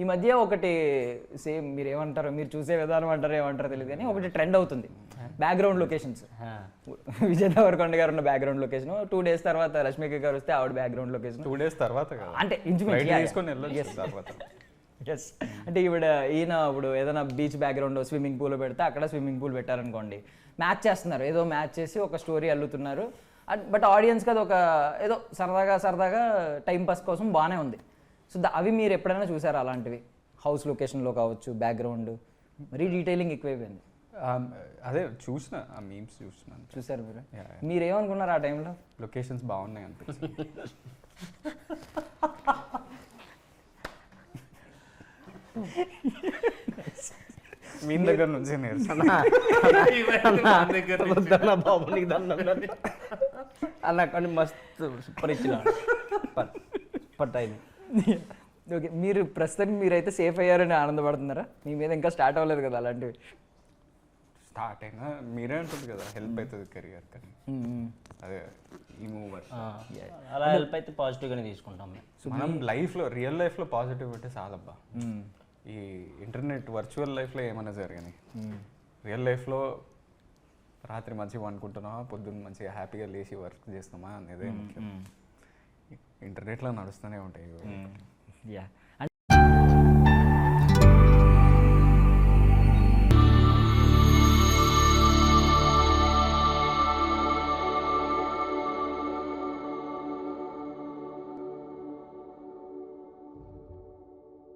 ఈ మధ్య ఒకటి సేమ్ మీరు ఏమంటారో మీరు చూసే విధానం అంటారో ఏమంటారో తెలియదు కానీ ఒకటి ట్రెండ్ అవుతుంది. బ్యాక్గ్రౌండ్ లొకేషన్స్ విజయ్ దేవరకొండ గారు ఉన్న బ్యాక్గ్రౌండ్ లొకేషన్ టూ డేస్ తర్వాత రష్మిక గారు వస్తే ఆవిడ బ్యాక్గ్రౌండ్ లొకేషన్ టూ డేస్ తర్వాత అంటే ఎస్ అంటే ఈవిడ ఈయన ఇప్పుడు ఏదైనా బీచ్ బ్యాక్గ్రౌండ్ స్విమ్మింగ్ పూల్ పెడితే అక్కడ స్విమ్మింగ్ పూల్ పెట్టారనుకోండి. మ్యాచ్ చేస్తున్నారు. ఏదో మ్యాచ్ చేసి ఒక స్టోరీ అల్లుతున్నారు. బట్ ఆడియన్స్కి అది ఒక ఏదో సరదాగా సరదాగా టైం పాస్ కోసం బాగానే ఉంది. సో అవి మీరు ఎప్పుడైనా చూసారా అలాంటివి? హౌస్ లొకేషన్లో కావచ్చు బ్యాక్గ్రౌండ్ మరీ డీటెయిలింగ్ ఎక్కువైపోయింది. అదే చూసిన ఆ మీమ్స్ చూసినాను చూసారు మీరు? Yeah, yeah. మీరు ఏమనుకున్నారు ఆ టైంలో? లొకేషన్స్ బాగున్నాయి అనిపించింది. మీ దగ్గర నుంచి నేర్చుకున్నా బాబు నీకు దండం పెడతా. అన్న కానీ మస్తు సూపర్ ఇచ్చిన పట్ అయింది ఓకే మీరు ప్రస్తుతానికి మీరైతే సేఫ్ అయ్యారని ఆనందపడుతున్నారా? మీ మీద ఇంకా స్టార్ట్ అవ్వలేదు కదా అలాంటివి? స్టార్ట్ అయినా మీరే ఉంటుంది కదా హెల్ప్ అవుతుంది కెరియర్ కానీ. అదే ఈ మూవర్ అలా హెల్ప్ అయితే పాజిటివ్గానే తీసుకుంటాం మనం లైఫ్లో రియల్ లైఫ్లో పాజిటివ్ ఉంటే చాలబ్బా. ఈ ఇంటర్నెట్ వర్చువల్ లైఫ్లో ఏమైనా జరిగాయి. రియల్ లైఫ్లో రాత్రి మంచిగా అనుకుంటున్నావా పొద్దున్న మంచిగా హ్యాపీగా లేచి వర్క్ చేస్తున్నామా అనేది ముఖ్యం. ఇంటర్నెట్లో నడుస్తూనే ఉంటాయి యా